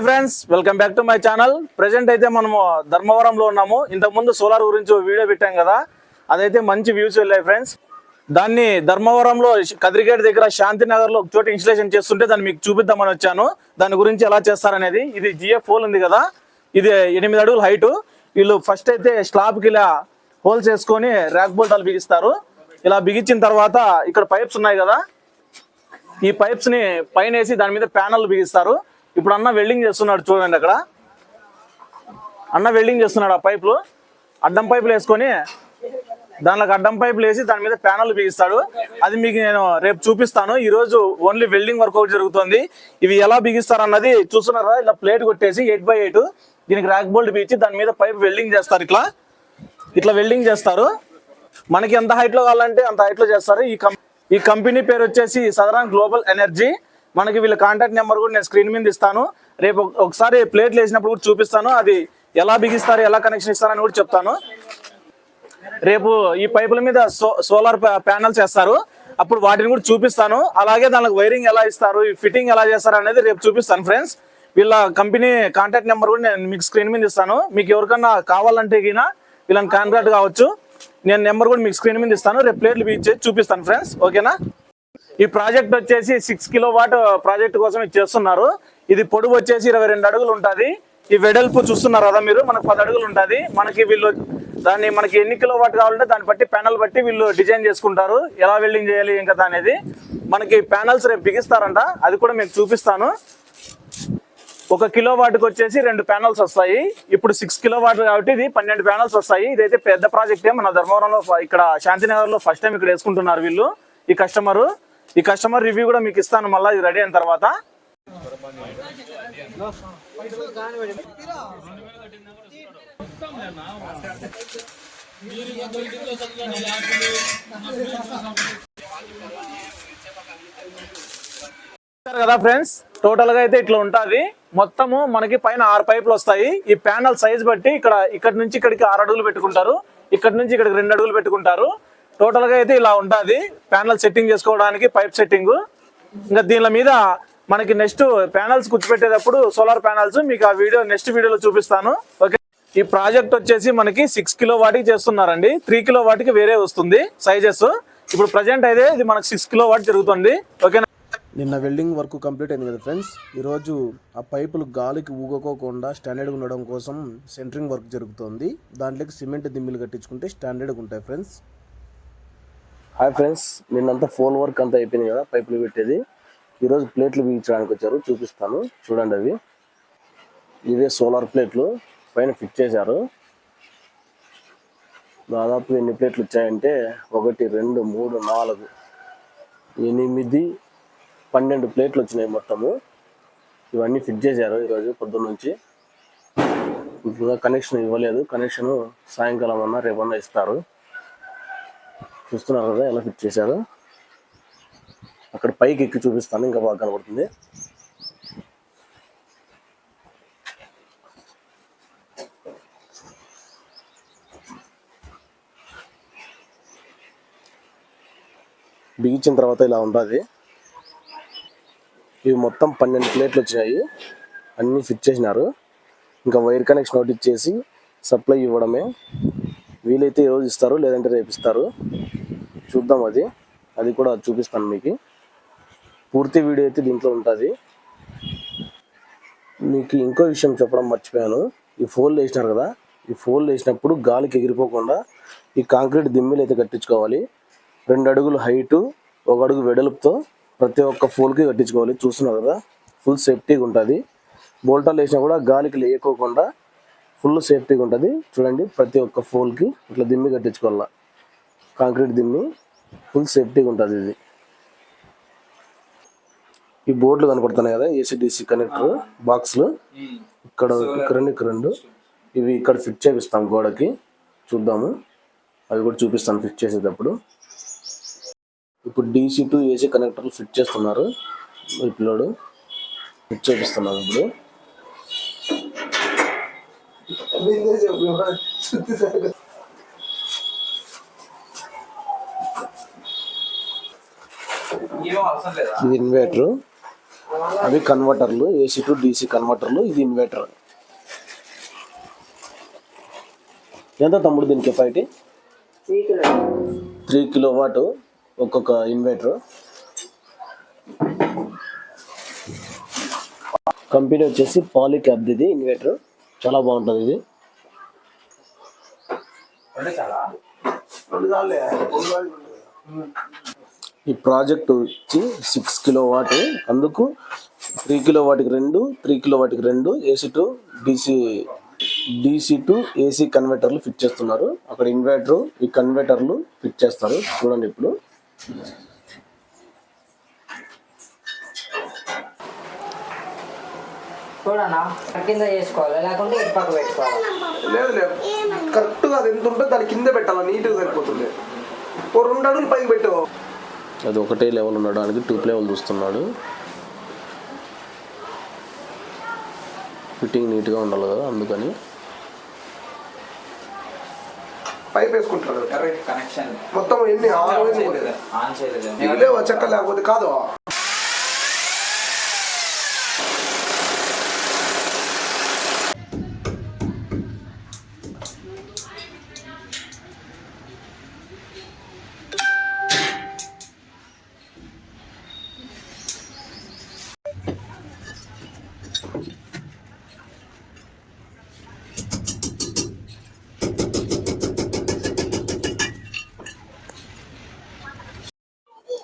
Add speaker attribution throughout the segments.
Speaker 1: Hi friends welcome back to my channel. Present అయితే మనము ధర్మవరంలో ఉన్నాము. ఇంతకు ముందు సోలార్ గురించి వీడియో పెట్టాం కదా అదైతే మంచి వ్యూస్ వెళ్ళాయి ఫ్రెండ్స్. దాన్ని ధర్మవరంలో కదిరిగేట్ దగ్గర శాంతినగర్లో ఒక చోట ఇన్స్టలేషన్ చేస్తుంటే దాన్ని మీకు చూపిద్దామని వచ్చాను. దాని గురించి ఎలా చేస్తారనేది. ఇది జిఎఫ్ హోల్ ఉంది కదా ఇది ఎనిమిది అడుగుల హైట్ వీళ్ళు ఫస్ట్ అయితే స్లాబ్కి ఇలా హోల్స్ వేసుకొని ర్యాక్ బోల్టాలు బిగిస్తారు. ఇలా బిగించిన తర్వాత ఇక్కడ పైప్స్ ఉన్నాయి కదా ఈ పైప్స్ని పైన వేసి దాని మీద ప్యానల్ బిగిస్తారు. ఇప్పుడు అన్న వెల్డింగ్ చేస్తున్నాడు చూడండి అక్కడ. అన్న వెల్డింగ్ చేస్తున్నాడు ఆ పైపులు అడ్డం పైపులు వేసుకొని దానిలోకి అడ్డం పైపులు వేసి దాని మీద ప్యానల్ బిగిస్తాడు. అది మీకు నేను రేపు చూపిస్తాను. ఈ రోజు ఓన్లీ వెల్డింగ్ వర్క్ అవుట్ జరుగుతుంది. ఇవి ఎలా బిగిస్తారు అన్నది చూస్తున్నారా? ఇలా ప్లేట్ కొట్టేసి ఎయిట్ బై ఎయిట్ దీనికి ర్యాక్ బోల్ట్ బిగించి దాని మీద పైప్ వెల్డింగ్ చేస్తారు ఇట్లా. ఇట్లా వెల్డింగ్ చేస్తారు. మనకి ఎంత హైట్లో కావాలంటే అంత హైట్లో చేస్తారు. ఈ కం ఈ కంపెనీ పేరు వచ్చేసి సదరాన్ గ్లోబల్ ఎనర్జీ మనకి వీళ్ళ కాంటాక్ట్ నెంబర్ కూడా నేను స్క్రీన్ మీద ఇస్తాను. రేపు ఒకసారి ప్లేట్లు వేసినప్పుడు కూడా చూపిస్తాను. అది ఎలా బిగిస్తారు ఎలా కనెక్షన్ ఇస్తారని కూడా చెప్తాను. రేపు ఈ పైపుల మీద సో సోలార్ ప్యానల్స్ వేస్తారు. అప్పుడు వాటిని కూడా చూపిస్తాను. అలాగే దానికి వైరింగ్ ఎలా ఇస్తారు ఈ ఫిట్టింగ్ ఎలా చేస్తారు అనేది రేపు చూపిస్తాను ఫ్రెండ్స్ వీళ్ళ కంపెనీ కాంటాక్ట్ నెంబర్ కూడా నేను మీకు స్క్రీన్ మీద ఇస్తాను. మీకు ఎవరికన్నా కావాలంటే గిన వీళ్ళని కాంటాక్ట్ కావచ్చు. నేను నెంబర్ కూడా మీకు స్క్రీన్ మీద ఇస్తాను. రేపు ప్లేట్లు బిగించేసి చూపిస్తాను ఫ్రెండ్స్ ఓకేనా ఈ ప్రాజెక్ట్ వచ్చేసి సిక్స్ కిలో వాట్ ప్రాజెక్ట్ కోసం ఇది చేస్తున్నారు. ఇది పొడుగు వచ్చేసి ఇరవై రెండు అడుగులు ఉంటుంది. ఈ వెడల్పు చూస్తున్నారు కదా మీరు? మనకు పది అడుగులు ఉంటుంది. మనకి వీళ్ళు దాన్ని మనకి ఎన్ని కిలో వాట్ కావాలంటే దాన్ని బట్టి ప్యానల్ బట్టి వీళ్ళు డిజైన్ చేసుకుంటారు. ఎలా వెల్డింగ్ చేయాలి ఇంకా అనేది. మనకి ప్యానల్స్ రేపు బిగిస్తారంట. అది కూడా మీకు చూపిస్తాను. ఒక కిలో వాట్కి వచ్చేసి రెండు ప్యానల్స్ వస్తాయి. ఇప్పుడు సిక్స్ కిలో వాట్ కాబట్టి ఇది పన్నెండు ప్యానల్స్ వస్తాయి. ఇదైతే పెద్ద ప్రాజెక్టే. మన ధర్మవరంలో ఇక్కడ శాంతినగర్లో ఫస్ట్ టైం ఇక్కడ వేసుకుంటున్నారు వీళ్ళు ఈ కస్టమరు ఈ కస్టమర్ రివ్యూ కూడా మీకు ఇస్తాను మళ్ళీ ఇది రెడీ అయిన తర్వాత. కదా ఫ్రెండ్స్ టోటల్గా అయితే ఇట్లా ఉంటుంది. మొత్తము మనకి పైన ఆరు పైపులు వస్తాయి. ఈ ప్యానల్ సైజ్ బట్టి ఇక్కడ ఇక్కడ నుంచి ఇక్కడికి ఆరు అడుగులు పెట్టుకుంటారు. ఇక్కడ నుంచి ఇక్కడికి రెండు అడుగులు పెట్టుకుంటారు. టోటల్గా అయితే ఇలా ఉంటుంది ప్యానల్ సెట్టింగ్ చేసుకోవడానికి పైప్ సెట్టింగ్ ఇంకా దీని మీద మనకి నెక్స్ట్ ప్యానల్స్ కూర్చోపెట్టేటప్పుడు సోలార్ ప్యానల్స్ మీకు ఆ వీడియో నెక్స్ట్ వీడియోలో చూపిస్తాను. ఓకే ఈ ప్రాజెక్ట్ వచ్చేసి మనకి సిక్స్ కిలో వాటికి చేస్తున్నారండి. త్రీ కిలో వాటికి వేరే వస్తుంది సైజెస్ ఇప్పుడు ప్రజెంట్ అయితే ఇది మనకి సిక్స్ కిలో వాట్ జరుగుతుంది. ఓకేనా
Speaker 2: నిన్న వెల్డింగ్ వర్క్ కంప్లీట్ అయింది కదా ఫ్రెండ్స్ ఈరోజు ఆ పైపులు గాలికి ఊగకోకుండా స్టాండర్డ్గా ఉండడం కోసం సెంటరింగ్ వర్క్ జరుగుతోంది. దాంట్లోకి సిమెంట్ దిమ్మిలు కట్టించుకుంటే స్టాండర్డ్గా ఉంటాయి ఫ్రెండ్స్
Speaker 3: హాయ్ ఫ్రెండ్స్ నిన్నంతా ఫోన్ వర్క్ అంతా అయిపోయింది కదా పైపులు పెట్టేది. ఈరోజు ప్లేట్లు బిగించడానికి వచ్చారు చూపిస్తాను. చూడండి అవి. ఇవే సోలార్ ప్లేట్లు పైన ఫిట్ చేశారు. దాదాపు ఎన్ని ప్లేట్లు వచ్చాయంటే ఒకటి రెండు మూడు నాలుగు ఎనిమిది పన్నెండు ప్లేట్లు వచ్చినాయి మొత్తము. ఇవన్నీ ఫిట్ చేశారు ఈరోజు పొద్దున్న నుంచి. కనెక్షన్ ఇవ్వలేదు. కనెక్షన్ సాయంకాలం అన్నా రేపన్నా ఇస్తారు. చూస్తున్నారు కదా ఎలా ఫిట్ చేశారు? అక్కడ పైకి ఎక్కి చూపిస్తాను ఇంకా బాగా కనబడుతుంది. బిగించిన తర్వాత ఇలా ఉంటుంది ఇవి మొత్తం పన్నెండు ప్లేట్లు వచ్చినాయి. అన్నీ ఫిట్ చేసినారు. ఇంకా వైర్ కనెక్షన్ ఒకటి ఇచ్చేసి సప్లై ఇవ్వడమే. వీలైతే ఈరోజు ఇస్తారు లేదంటే రేపు ఇస్తారు. చూద్దాం అది. అది కూడా చూపిస్తాను మీకు. పూర్తి వీడియో అయితే దీంట్లో ఉంటుంది. మీకు ఇంకో విషయం చెప్పడం మర్చిపోయాను. ఈ ఫోల్ వేసినారు కదా ఈ ఫోల్ వేసినప్పుడు గాలికి ఎగిరిపోకుండా ఈ కాంక్రీట్ దిమ్మిలు అయితే కట్టించుకోవాలి. రెండు అడుగులు హైటు ఒక అడుగు వెడల్పుతో ప్రతి ఒక్క ఫోల్కి కట్టించుకోవాలి. చూస్తున్నారు కదా ఫుల్ సేఫ్టీగా ఉంటుంది. బోల్టాలు వేసినా కూడా గాలికి లేకోకుండా ఫుల్ సేఫ్టీగా ఉంటుంది. చూడండి ప్రతి ఒక్క ఫోల్కి ఇట్లా దిమ్మి కట్టించుకోవాలా. కాంక్రీట్ దిమ్మి. ఫుల్ సేఫ్టీగా ఉంటుంది ఇది. ఈ బోర్డులు కనపడుతున్నాయి కదా ఏసీడీసీ కనెక్టర్ బాక్స్లు ఇక్కడ ఇక్కడ రెండు ఇక్కడ రెండు. ఇవి ఇక్కడ ఫిట్ చేపిస్తాం గోడకి. చూద్దాము. అవి కూడా చూపిస్తాను ఫిట్ చేసేటప్పుడు. ఇప్పుడు డీసీ టు ఏసీ కనెక్టర్లు ఫిట్ చేస్తున్నారు. ఈ పిల్లోడు ఫిట్ చేపిస్తున్నాం ఇప్పుడు. ఇది ఇన్వర్టర్. అవి కన్వర్టర్లు ఏసీ టు డీసీ కన్వర్టర్లు ఇది ఇన్వర్టర్. ఎంత తమ్ముడు దీని కెపాసిటీ త్రీ కిలో. వాట్ ఒక్కొక్క ఇన్వర్టర్. కంపెనీ వచ్చేసి పాలిక్యాబ్ ఇది ఇన్వర్టర్. చాలా బాగుంటుంది ఇది. ఈ ప్రాజెక్ట్ వచ్చి సిక్స్ కిలో వాట్. అందుకు త్రీ కిలో వాటికి రెండు త్రీ కిలో వాటికి రెండు AC to DC DC to AC కన్వర్టర్లు fit చేస్తున్నారు. అక్కడ ఇన్వర్టర్ ఈ కన్వర్టర్లు ఫిట్ చేస్తారు. చూడండి ఇప్పుడు.
Speaker 4: చూడన్నా కింద చేసుకోవాలి? లేకుంటే ఇటు పక్క పెట్టుకోవాలి?
Speaker 5: లేదు లేదు. కరెక్ట్గా అది ఎంత ఉంటే దాని కింద పెట్టాలి? నీట్గా సరిపోతుంది. ఓ రెండు అడుగులు పైకి పెట్టు.
Speaker 3: అది ఒకటే లెవెల్ ఉండడానికి టూ లెవెల్ చూస్తున్నాడు. ఫిట్టింగ్ నీట్గా ఉండాలి కదా అందుకని.
Speaker 5: పైప్ వేసుకుంటాడు
Speaker 6: కనెక్షన్
Speaker 5: మొత్తం ఎన్ని?
Speaker 6: ఆన్ చేయలేదు.
Speaker 5: చెక్క లేకపోతే కాదు.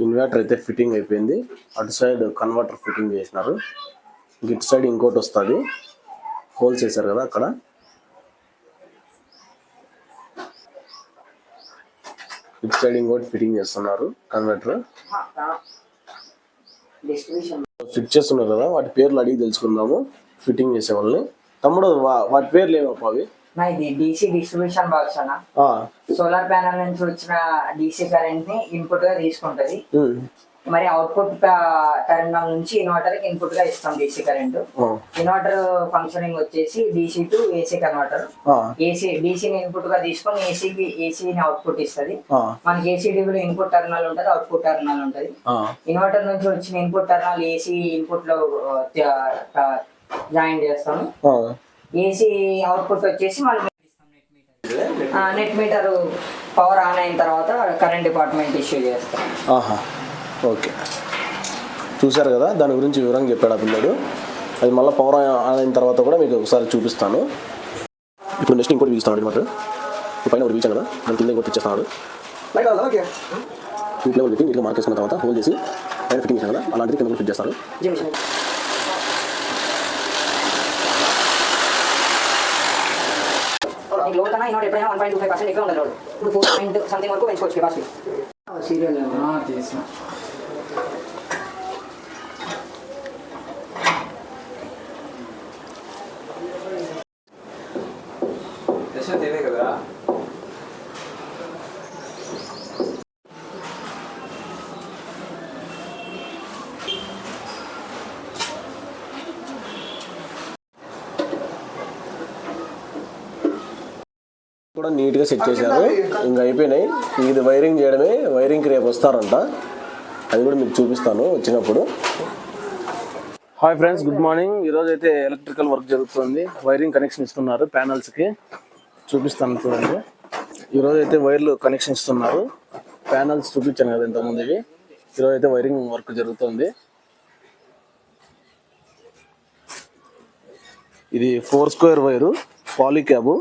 Speaker 3: ఇన్వర్టర్ అయితే ఫిట్టింగ్ అయిపోయింది. అటు సైడ్ కన్వర్టర్ ఫిట్టింగ్ చేసినారు. ఇటు సైడ్ ఇంకోటి వస్తుంది. హోల్స్ వేసారు కదా అక్కడ. ఇటు సైడ్ ఇంకోటి ఫిట్టింగ్ చేస్తున్నారు కన్వర్టర్ ఫిట్ చేస్తున్నారు కదా వాటి పేర్లు అడిగి తెలుసుకుందాము. ఫిట్టింగ్ చేసే వాళ్ళని. తమ్ముడు వా- వాటి పేర్లు ఏమప్ప అవి
Speaker 4: నా ఇది డీసీ డిస్ట్రిబ్యూషన్ బాక్స్ అన్న. సోలార్ ప్యానల్ నుంచి వచ్చిన డీసీ కరెంట్ని ఇన్పుట్గా తీసుకుంటది. మరి అవుట్పుట్ టెర్మినల్ నుంచి ఇన్వర్టర్కి ఇన్పుట్గా ఇస్తాం డీసీ కరెంట్ ఇన్వర్టర్ ఫంక్షనింగ్ వచ్చేసి DC to AC converter AC డీసీని ఇన్పుట్గా తీసుకొని ఏసీకి ఏసీని అవుట్పుట్ ఇస్తది. మనకి ఏసీ డివిలో ఇన్పుట్ టెర్మినల్ ఉంటది అవుట్పుట్ టెర్మినల్ ఉంటది. ఇన్వర్టర్ నుంచి వచ్చిన ఇన్పుట్ టెర్మినల్ ఏసీ ఇన్పుట్లో జాయిన్ చేస్తాము. ఏసీ అవుట్పుట్ వచ్చేసి మనం నెట్ మీటర్ పవర్ ఆన్ అయిన తర్వాత కరెంట్ డిపార్ట్మెంట్ ఇష్యూ చేస్తాం.
Speaker 3: ఆహా ఓకే. చూశారు కదా దాని గురించి వివరంగా చెప్పాడు ఆ పిల్లడు. అది మళ్ళీ పవర్ ఆన్ అయిన తర్వాత కూడా మీకు ఒకసారి చూపిస్తాను. ఇప్పుడు నెక్స్ట్ ఇంకోటి వీస్తాను అనమాట పైన ఒకటి వీచాను కదా దాని కింద ఇంకోటి ఇచ్చేస్తాడు లెవెల్ పెట్టి నీట్గా మార్క్ చేసుకున్న తర్వాత హోల్డ్ చేసి పైన ఫిట్టింగ్ చేశాను కదా అలాంటిది కింద కూడా ఫిట్ చేస్తారు.
Speaker 4: లోడ్ కన్నా ఇన్నోట్ ఎప్పుడైనా one point two five percent ఎక్కువ ఉండదు ఇప్పుడు ఫోర్ పాయింట్ సంథింగ్ వరకు పెంచుకోవచ్చు కెపాసిటీ సీరియల్ తీసిన
Speaker 6: కదా
Speaker 3: కూడా నీట్గా సెట్ చేశారు. ఇంకా అయిపోయినాయి. ఇది వైరింగ్ చేయడమే వైరింగ్కి రేపు వస్తారంట. అది కూడా మీకు చూపిస్తాను వచ్చినప్పుడు. హాయ్ ఫ్రెండ్స్ గుడ్ మార్నింగ్ ఈరోజు అయితే ఎలక్ట్రికల్ వర్క్ జరుగుతుంది. వైరింగ్ కనెక్షన్ ఇస్తున్నారు ప్యానల్స్కి చూపిస్తాను చూడండి. ఈరోజు అయితే వైర్లు కనెక్షన్ ఇస్తున్నారు. ప్యానల్స్ చూపించాను కదా ఇంతకుముందు ఇవి ఈరోజు అయితే వైరింగ్ వర్క్ జరుగుతుంది. ఇది four square wire Polycab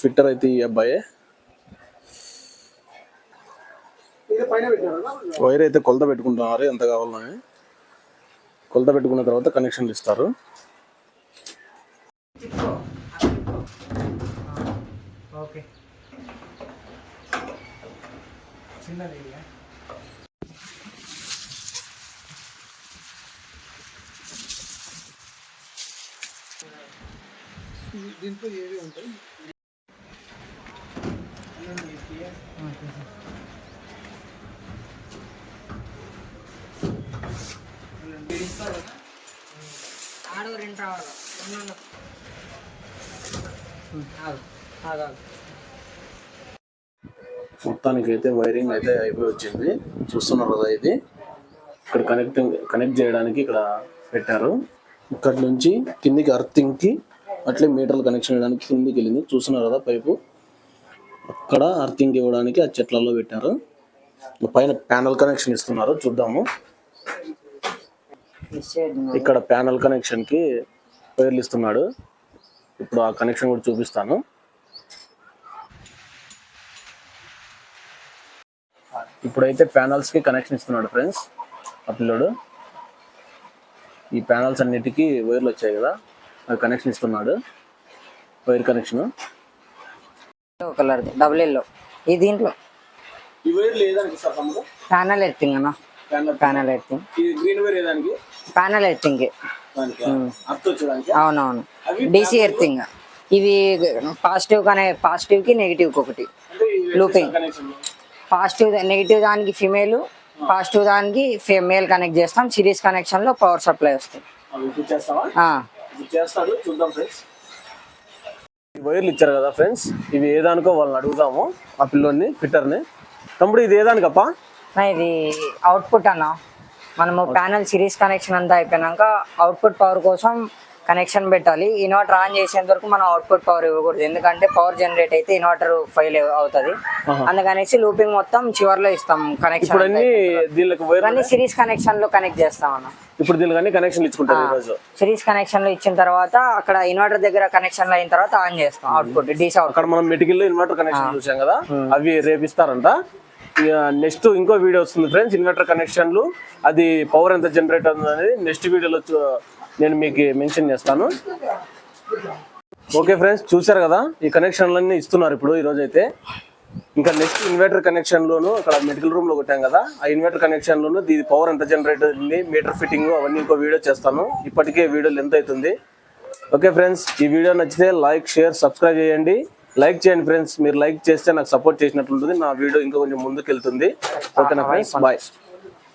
Speaker 3: fitter అయితే ఈ అబ్బాయే.
Speaker 5: ఇది పైన పెట్టినారా?
Speaker 3: వైర్ అయితే కొలత పెట్టుకుంటున్నారు ఎంత కావాలని. కొలత పెట్టుకున్న తర్వాత కనెక్షన్లు ఇస్తారు.
Speaker 4: ఓకే.
Speaker 5: దీంట్లో ఏవి ఉంటాయి?
Speaker 4: ఆడో రెండు రావాలి.
Speaker 3: మొత్తానికి అయితే వైరింగ్ అయితే అయిపోయి వచ్చింది. చూస్తున్నారు కదా ఇది. ఇక్కడ కనెక్టింగ్ కనెక్ట్ చేయడానికి ఇక్కడ పెట్టారు. ఇక్కడ నుంచి కిందికి అర్థింగ్కి అట్లే మీటర్లు కనెక్షన్ ఇవ్వడానికి కిందికి వెళ్ళింది. చూస్తున్నారు కదా పైపు. అక్కడ అర్థింగ్ ఇవ్వడానికి ఆ చెట్లలో పెట్టారు. పైన ప్యానల్ కనెక్షన్ ఇస్తున్నారు చూద్దాము. ఇక్కడ ప్యానల్ కనెక్షన్కి వైర్లు ఇస్తున్నాడు. ఇప్పుడు ఆ కనెక్షన్ కూడా చూపిస్తాను. ఇప్పుడైతే ప్యానల్స్కి కనెక్షన్ ఇస్తున్నాడు ఫ్రెండ్స్ ఆ పిల్లోడు. ఈ ప్యానల్స్ అన్నిటికీ వైర్లు వచ్చాయి కదా అది కనెక్షన్ ఇస్తున్నాడు. Wire connection
Speaker 4: colour double yellow ఈ దీంట్లో? ప్యానల్ ఎర్తింగ్ అన్న. ప్యానల్ ఎర్తింగ్ ప్యానల్ ఎర్తింగ్ అవునవును. డీసీ ఎర్తింగ్ ఇవి పాజిటివ్ కనే పాజిటివ్కి నెగిటివ్ ఒకటి. లూపింగ్ పాజిటివ్ నెగిటివ్ దానికి ఫిమేల్ పాజిటివ్ దానికి మేల్ కనెక్ట్ చేస్తాం. సిరీస్ కనెక్షన్లో పవర్ సప్లై వస్తుంది
Speaker 3: అవి ఇప్పుడు చేస్తావా
Speaker 4: ఆ,
Speaker 3: ఇది చేస్తాడు చూద్దాం ఫ్రెండ్స్ ఈ వైర్లు ఇచ్చారు కదా ఫ్రెండ్స్? ఇవి ఏదానికో వాళ్ళని అడుగుదాము. ఆ పిల్లోని ఫిట్టర్ని. తమ్ముడు ఇది ఏదానికప్ప
Speaker 4: ఇది అవుట్పుట్ అన్న. మనము ప్యానల్ సిరీస్ కనెక్షన్ అంతా అయిపోయినాక అవుట్పుట్ పవర్ కోసం కనెక్షన్ పెట్టాలి. ఇన్వర్టర్ ఆన్ చేసేంత వరకు మనం అవుట్పుట్ పవర్ ఇవ్వకూడదు. ఎందుకంటే పవర్ జనరేట్ అయితే ఇన్వర్టర్ ఫెయిల్ అవుతుంది. అందుకనేసి లూపింగ్ మొత్తం చివర్లో ఇస్తాం కనెక్షన్
Speaker 3: అన్ని
Speaker 4: సిరీస్ కనెక్షన్లో కనెక్ట్ చేస్తాం అన్న
Speaker 3: ఇప్పుడు దీనికి కనెక్షన్ ఇచ్చుకుంటారు ఈరోజు.
Speaker 4: సిరీస్ కనెక్షన్లో ఇచ్చిన తర్వాత అక్కడ ఇన్వర్టర్ దగ్గర కనెక్షన్ అయిన తర్వాత ఆన్ చేస్తాం అవుట్పుట్ డీసీ అవుట్
Speaker 3: అక్కడ మనం మెటికల్ ఇన్వర్టర్ కనెక్షన్ చూసాం కదా? అవి రేపిస్తారంట నెక్స్ట్ ఇంకో వీడియో వస్తుంది ఫ్రెండ్స్ ఇన్వర్టర్ కనెక్షన్లు అది పవర్ ఎంత జనరేట్ అవుతుంది అనేది నెక్స్ట్ వీడియోలో నేను మీకు మెన్షన్ చేస్తాను. ఓకే ఫ్రెండ్స్ చూసారు కదా? ఈ కనెక్షన్లన్నీ ఇస్తున్నారు ఇప్పుడు ఈరోజు అయితే ఇంకా నెక్స్ట్ ఇన్వర్టర్ కనెక్షన్ లోను అక్కడ మెడికల్ రూమ్లో కొట్టాం కదా. ఆ ఇన్వర్టర్ కనెక్షన్ లోను దీని పవర్ ఎంత జనరేట్ అవుతుంది మీటర్ ఫిట్టింగ్ అవన్నీ ఇంకో వీడియో చేస్తాను. ఇప్పటికే వీడియో లెంత్ అవుతుంది. ఓకే ఫ్రెండ్స్ ఈ వీడియో నచ్చితే లైక్ షేర్ సబ్స్క్రైబ్ చేయండి. లైక్ చేయండి ఫ్రెండ్స్ మీరు లైక్ చేస్తే నాకు సపోర్ట్ చేసినట్లుంటుంది. నా వీడియో ఇంకా కొంచెం ముందుకు వెళ్తుంది ఓకేనా ఫ్రెండ్స్ బాయ్